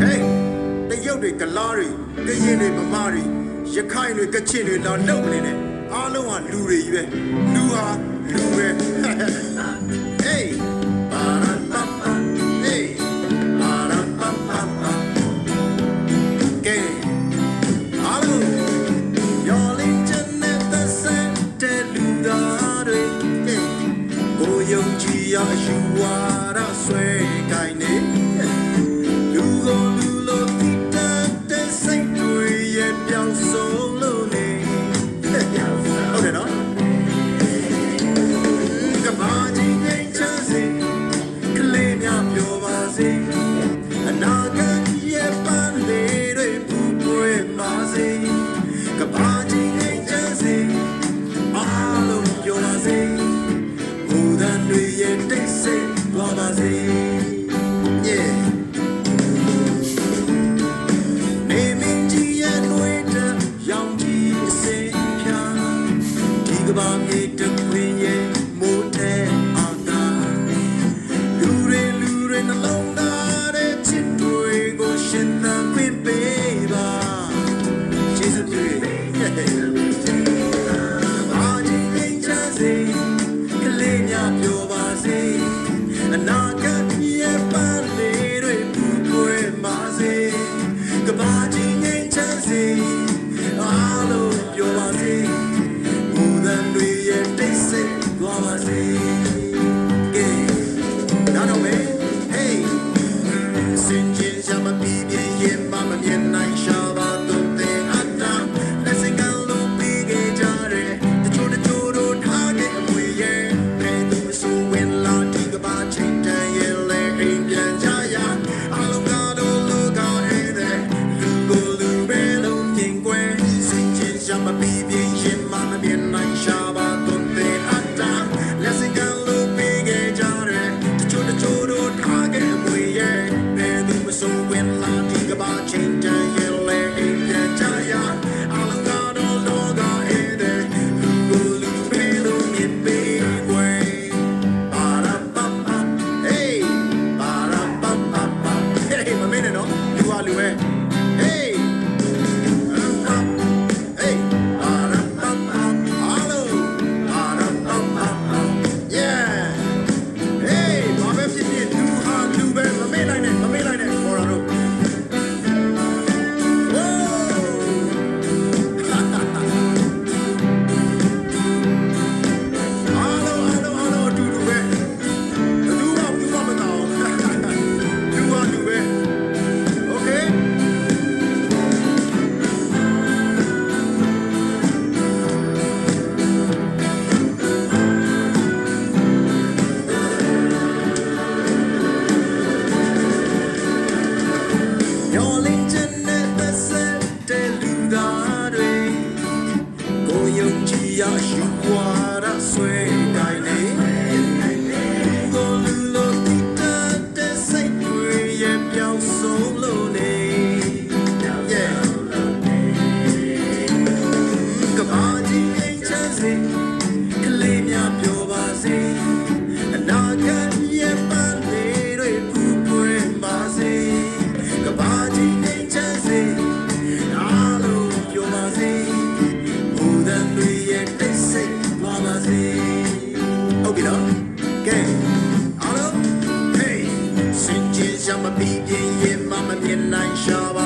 ဟေးတရုတ်တွေကလားတွေကရင်တွေဗမာတွေရခိုင်တွေကချင်တွေတော့လုံနေတယ်အားလုံးကလူတွေကြီးပဲလူဟာ ဘာငေးတခွင်ရဲ့မိုးထဲအာတာလူတွေလူတွေနှလုံးသားတဲ့ချစ်တွေကိုရှင်သန်ခွင့်ပေးပါရှေးစတွေအာဒီငိမ့်ချစေကလေးများပြောပါစေအနာ ဆက်နဲ့မဆက်တဲ့လူသားတွေကိုယုံကြည်ရရှိွာရဆွေတိုင်းနေကိုလူလို့တည်တဲ့စိတ်တွေရဲ့ပြောင်းဆုံးလို့နေ Yeah. Come on, DJ, just ကဲအားလုံး hey စင်ကြီးရမပြီးပြင်းရင်မမမြင်နိုင်ရှာပါ